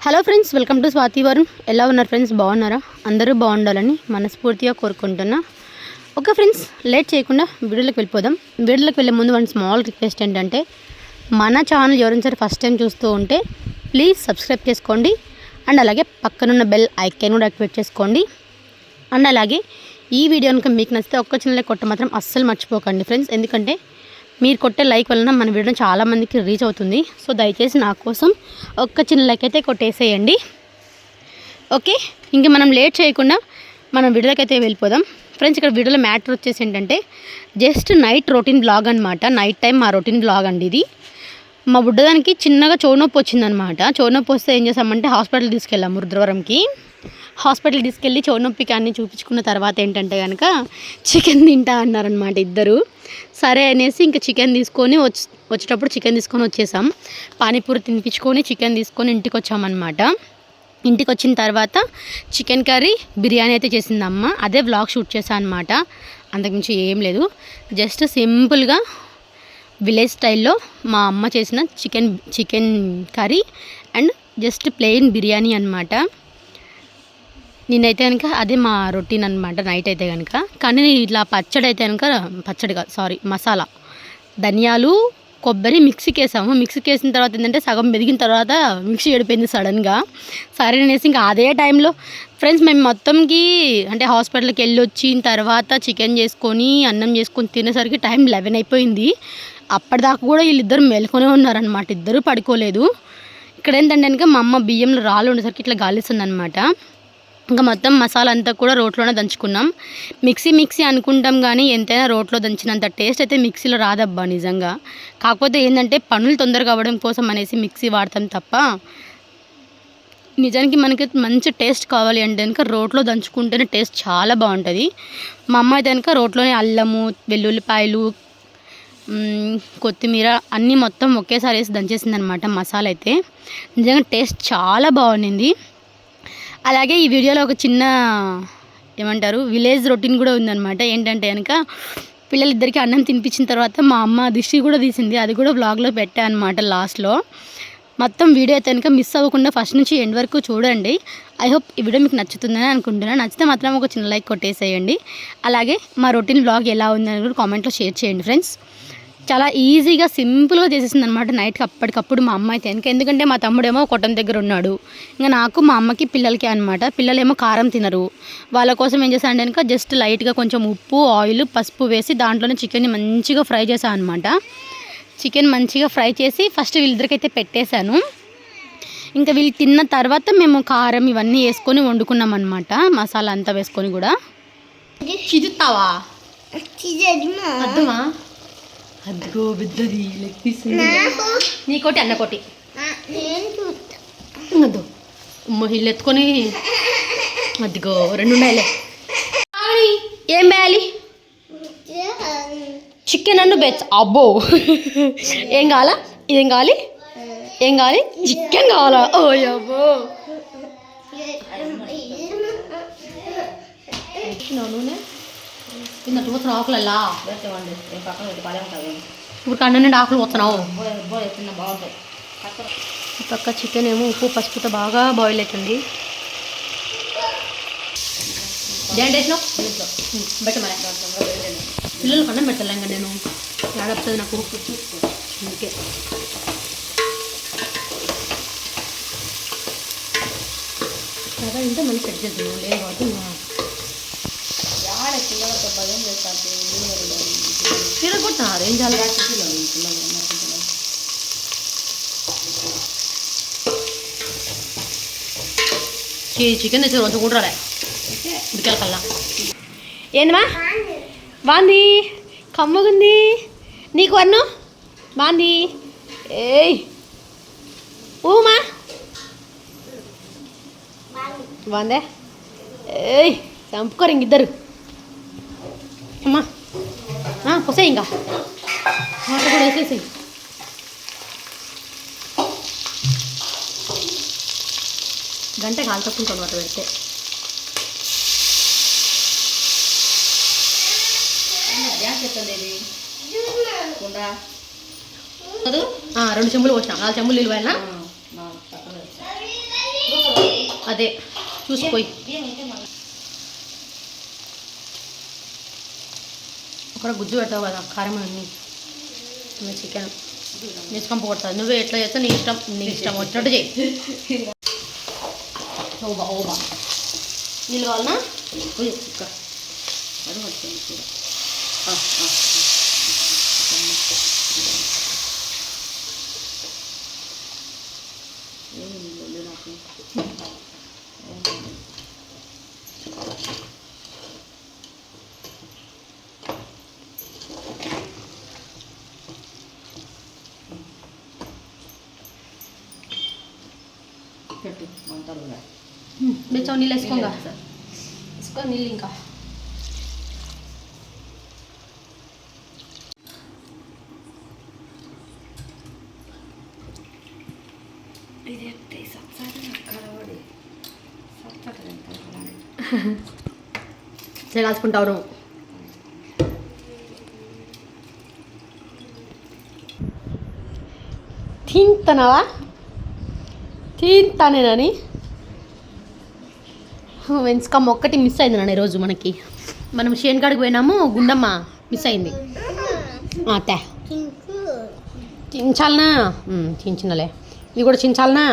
Hello friends welcome to Swathi Varun ఎలా ఉన్నారు friends బాగున్నారా అందరూ బాగుండాలని మనస్ఫూర్తిగా కోరుకుంటున్నా ఓకే ఫ్రెండ్స్ లేట్ చేయకుండా వీడియోలోకి వెళ్ళిపోదాం వీడియోలోకి వెళ్ళే ముందు వన్ స్మాల్ రిక్వెస్ట్ ఏంటంటే మన ఛానల్ ఎవరైనా సరే ఫస్ట్ టైం చూస్తూ ఉంటే ప్లీజ్ సబ్స్క్రైబ్ చేసుకోండి అండ్ అలాగే పక్కనున్న బెల్ ఐకాన్ కూడా యాక్టివేట్ చేసుకోండి అండ్ అలాగే ఈ వీడియో కనుక మీకు నచ్చితే ఒక్క చిన్న కొట్ట మాత్రం అస్సలు మర్చిపోకండి ఫ్రెండ్స్ ఎందుకంటే మీరు కొట్టే లైక్ వలన మన వీడియో చాలామందికి రీచ్ అవుతుంది. సో దయచేసి నా కోసం ఒక్క చిన్న లైక్ అయితే కొట్టేసేయండి. ఓకే? ఇంక మనం లేట్ చేయకుండా మనం వీడియోకి వెళ్ళిపోదాం. ఫ్రెండ్స్ ఇక్కడ వీడియోలో మ్యాటర్ వచ్చేసి ఏంటంటే జస్ట్ నైట్ రొటీన్ బ్లాగ్ అనమాట నైట్ టైం మా రొటీన్ బ్లాగ్ అండి ఇది. మా బుడ్డదానికి చిన్నగా చోనొప్పి వచ్చిందనమాట చోనొప్పి వస్తే ఏం చేసామంటే హాస్పిటల్ తీసుకెళ్ళాము రుద్రవరంకి. హాస్పిటల్ తీసుకెళ్ళి చోనొప్పికి అన్నీ చూపించుకున్న తర్వాత ఏంటంటే కనుక చికెన్ తింటా అన్నారనమాట ఇద్దరు. సరే అనేసి ఇంకా చికెన్ తీసుకొని వచ్చి వచ్చేటప్పుడు చికెన్ తీసుకొని వచ్చేసాం. పానీపూరి తినిపించుకొని చికెన్ తీసుకొని ఇంటికి వచ్చామన్నమాట. ఇంటికి వచ్చిన తర్వాత చికెన్ కర్రీ బిర్యానీ అయితే చేసింది అమ్మ అదే వ్లాగ్ షూట్ చేశాను అనమాట అంతకుమించి ఏం లేదు. జస్ట్ సింపుల్గా విలేజ్ స్టైల్లో మా అమ్మ చేసిన chicken chicken curry and just plain biryani అనమాట నేనైతే కనుక అదే మా రొటీన్ అనమాట నైట్ అయితే కనుక కానీ ఇట్లా పచ్చడి అయితే కనుక పచ్చడి కాదు సారీ మసాలా. ధనియాలు కొబ్బరి మిక్సీకి వేసాము. మిక్సీకి వేసిన తర్వాత ఏంటంటే సగం మెదిగిన తర్వాత మిక్సీ చెడిపోయింది సడన్గా. సరే అనేసి ఇంకా అదే టైంలో ఫ్రెండ్స్ మేము మొత్తంకి అంటే హాస్పిటల్కి వెళ్ళి వచ్చిన తర్వాత చికెన్ చేసుకొని అన్నం చేసుకొని తినేసరికి టైం లెవెన్ అయిపోయింది. అప్పటిదాకా కూడా వీళ్ళిద్దరు మేల్కొనే ఉన్నారనమాట ఇద్దరు పడుకోలేదు. ఇక్కడ ఏంటంటే కనుక మా అమ్మ బియ్యంలో రాళ్ళు ఉండేసరికి ఇట్లా గాలిస్తుంది అనమాట ఇంకా మొత్తం మసాలా అంతా కూడా రోట్లోనే దంచుకున్నాం. మిక్సీ మిక్సీ అనుకుంటాం కానీ ఎంతైనా రోట్లో దంచినంత టేస్ట్ అయితే మిక్సీలో రాదబ్బా నిజంగా. కాకపోతే ఏంటంటే పనులు తొందరగా అవ్వడం కోసం అనేసి మిక్సీ వాడతాం తప్ప నిజానికి మనకి మంచి టేస్ట్ కావాలి అంటే కనుక రోట్లో దంచుకుంటేనే టేస్ట్ చాలా బాగుంటుంది. మా అమ్మ అయితే కనుక రోట్లోనే అల్లము వెల్లుల్లిపాయలు కొత్తిమీర అన్నీ మొత్తం ఒకేసారి వేసి దంచేసింది అనమాట మసాలా అయితే నిజంగా టేస్ట్ చాలా బాగుండింది. అలాగే ఈ వీడియోలో ఒక చిన్న ఏమంటారు విలేజ్ రొటీన్ కూడా ఉందన్నమాట. ఏంటంటే కనుక పిల్లలిద్దరికి అన్నం తినిపించిన తర్వాత మా అమ్మ దిష్టి కూడా తీసింది. అది కూడా బ్లాగ్లో పెట్టా అనమాట లాస్ట్లో మొత్తం వీడియో అయితే కనుక మిస్ అవ్వకుండా ఫస్ట్ నుంచి ఎండ్ వరకు చూడండి. ఐ హోప్ ఈ వీడియో మీకు నచ్చుతుందని అనుకుంటున్నాను. నచ్చితే మాత్రం ఒక చిన్న లైక్ కొట్టేసేయండి. అలాగే మా రొటీన్ బ్లాగ్ ఎలా ఉందని కూడా కామెంట్లో షేర్ చేయండి ఫ్రెండ్స్ చాలా ఈజీగా సింపుల్గా చేసేసింది అనమాట నైట్కి అప్పటికప్పుడు మా అమ్మ అయితే. కనుక ఎందుకంటే మా తమ్ముడేమో కొట్టం దగ్గర ఉన్నాడు. ఇంకా నాకు మా అమ్మకి పిల్లలకి అనమాట పిల్లలేమో కారం తినరు. వాళ్ళ కోసం ఏం చేశాను కనుక జస్ట్ లైట్గా కొంచెం ఉప్పు ఆయిల్ పసుపు వేసి దాంట్లోనే చికెన్ని మంచిగా ఫ్రై చేశాను అనమాట చికెన్ మంచిగా ఫ్రై చేసి ఫస్ట్ వీళ్ళిద్దరికైతే పెట్టేశాను. ఇంకా వీళ్ళు తిన్న తర్వాత మేము కారం ఇవన్నీ వేసుకొని వండుకున్నాం అనమాట మసాలా అంతా వేసుకొని కూడా. చిదుతావా అర్థమా? అదిగో పెద్దది లెగ్ పీస్ నీకోటి అన్నకోటి అద్దు వీళ్ళు ఎత్తుకొని అదిగో రెండు ఉన్నాయిలే ఏం వేయాలి చికెన్ అన్ను బెచ్ అబ్బో ఏం కావాలా ఇదేం కావాలి ఏం కావాలి చికెన్ కావాలా ఓ అబ్బో నూనె కింద చూసిన ఆకులల్లా ఇప్పుడు కన్నా నుండి ఆకులు పోతున్నావు ఈ పక్క చికెన్ ఏమో ఉప్పు పసుపుతో బాగా బాయిల్ అవుతుంది దేంట్ వేసినావు? మరి. పిల్లలు కన్నం పెట్టలే ఇంకా నేను. ఏడవుతుంది నాకు. అందుకే. కదా ఇంటే మళ్ళీ సెట్ చేద్దాం లేదు కాబట్టి చీర ఏం చేయాలి చికెన్ తెచ్చారు కొంచెం కూడా రాలే ఉడికాల ఏందమ్మా? బాంది కమ్మగుంది. నీకు వన్ను బాంది ఏయ్. ఊమా? బాందే ఏయ్ చంపుకోరు ఇంకిద్దరు పొసే ఇంకా మాట కూడా వేసేసి గంట కాలు తప్పుకుంటాను మాట పెడితే ఆ, రెండు చెంబులు పోసిన. నాలుగు చెంబులు పక్కన అదే. చూసిపోయి అక్కడ గుజ్జు పెట్టావు కదా కారం అన్ని. చికెన్ తీసుకొని పోగొడతాను నువ్వే ఎట్లా చేస్తే నీ ఇష్టం నీ ఇష్టం వచ్చినట్టు చేయి ఓబా ఓబా. నీళ్ళు కావాలనా? ఇక్కడ. అది వచ్చింది చూడు. ఆ, ఆ, ఆ. ఏమి లేదు నాకు. పెట్టు ఉన్నాయి. బెచ్చావు నీళ్ళు వేసుకోగా. వేసుకో నీళ్ళు ఇంకా. కలవడి కాల్చుకుంటావు నువ్వు తింటానావా తింటానేనని వెన్స్కమ్ ఒక్కటి మిస్ అయింది నాన్న ఈరోజు మనకి. మనం షేన్గాడికి పోయినాము గుండమ్మ మిస్ అయింది. ఆ, తే. చించాలనా? చించినలే. ఇది కూడా చించాలనా?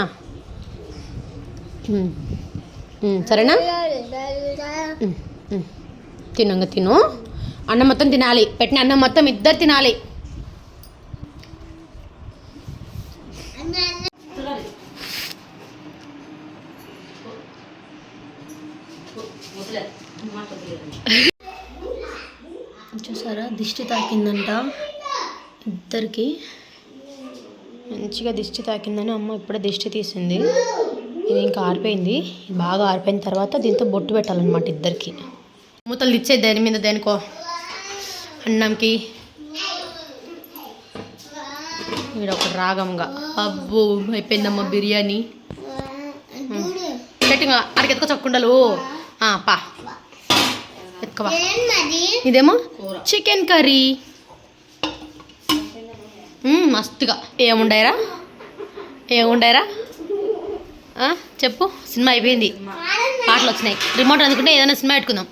సరేనా? తినంగ తిను. అన్నం మొత్తం తినాలి. పెట్టిన అన్నం మొత్తం ఇద్దరు తినాలి చూసారా దిష్టి తాకిందంట. ఇద్దరికి మంచిగా దిష్టి తాకిందని అమ్మ ఇప్పుడే దిష్టి తీసింది. ఇది ఇంకా ఆరిపోయింది. బాగా ఆరిపోయిన తర్వాత దీంతో బొట్టు పెట్టాలన్నమాట ఇద్దరికి. మూతలు ఇచ్చే దేని మీద దేనికో అన్నంకి. ఇక్కడ ఒక రాగంగా. అబ్బో అయిపోయిందమ్మ బిర్యానీ. గట్టిగా అడిగి ఎత్తుకో చక్కుండలు పా. ఎత్తుకోవా? ఇదేమో చికెన్ కర్రీ. మస్తుగా. ఏముండాయిరా? ఏముండాయిరా? చెప్పు. సినిమా అయిపోయింది. పాటలు వచ్చినాయి. రిమోట్ అందుకుంటే ఏదైనా సినిమా పెట్టుకుందాం.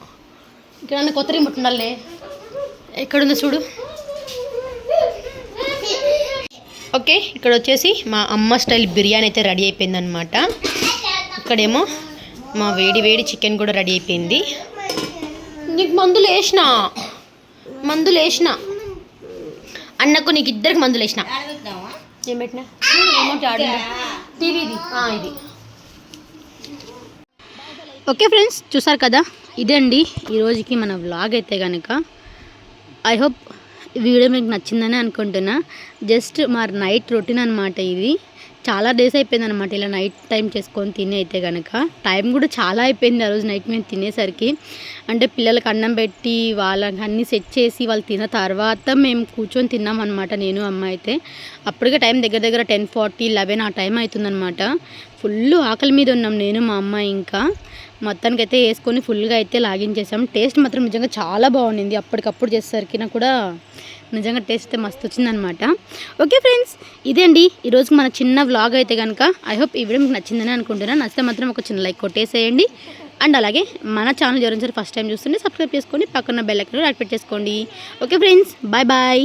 ఇక్కడ కొత్త రిమోట్ ఉండాలే ఎక్కడుందో చూడు. ఓకే ఇక్కడ వచ్చేసి మా అమ్మ స్టైల్ బిర్యానీ అయితే రెడీ అయిపోయిందనమాట ఇక్కడేమో మా వేడి వేడి చికెన్ కూడా రెడీ అయిపోయింది. నీకు మందులు వేసిన? మందులు వేసిన? అన్నకు నీకు ఇద్దరికి మందులు వేసిన? ఏం పెట్టినా? టీవీది ఇది. ఓకే ఫ్రెండ్స్ చూసారు కదా? ఇదే అండి ఈ రోజుకి మన వ్లాగ్ అయితే కనుక ఐ హోప్ వీడియో మీకు నచ్చిందని అనుకుంటున్నా. జస్ట్ మా నైట్ రొటీన్ అనమాట ఇది. చాలా డేస్ అయిపోయింది అనమాట ఇలా నైట్ టైం చేసుకొని తిని అయితే కనుక టైం కూడా చాలా అయిపోయింది ఆ రోజు నైట్ మేము తినేసరికి. అంటే పిల్లలకి అన్నం పెట్టి వాళ్ళకి అన్నీ సెట్ చేసి వాళ్ళు తిన్న తర్వాత మేము కూర్చొని తిన్నాం అనమాట నేను అమ్మ అయితే. అప్పటికే టైం దగ్గర దగ్గర టెన్ ఫార్టీ లెవెన్ ఆ టైం అవుతుందన్నమాట. ఫుల్ ఆకలి మీద ఉన్నాం నేను మా అమ్మ ఇంకా. మొత్తానికి అయితే వేసుకొని ఫుల్గా అయితే లాగించేసాం. టేస్ట్ మాత్రం నిజంగా చాలా బాగుండింది. అప్పటికప్పుడు చేసేసరికి నాకు కూడా నిజంగా టేస్ట్ అయితే మస్తు వచ్చిందనమాట ఓకే ఫ్రెండ్స్ ఇదే అండి ఈరోజు మన చిన్న వ్లాగ్ అయితే కనుక ఐ హోప్ ఈ వీడియో మీకు నచ్చిందని అనుకుంటున్నాను. నచ్చితే మాత్రం ఒక చిన్న లైక్ కొట్టేసేయండి. అండ్ అలాగే మన ఛానల్ ఎవరైనా ఫస్ట్ టైం చూస్తుంటే సబ్స్క్రైబ్ చేసుకోండి పక్కన బెల్ ఐకాన్ యాక్టివేట్ చేసుకోండి. Okay friends bye bye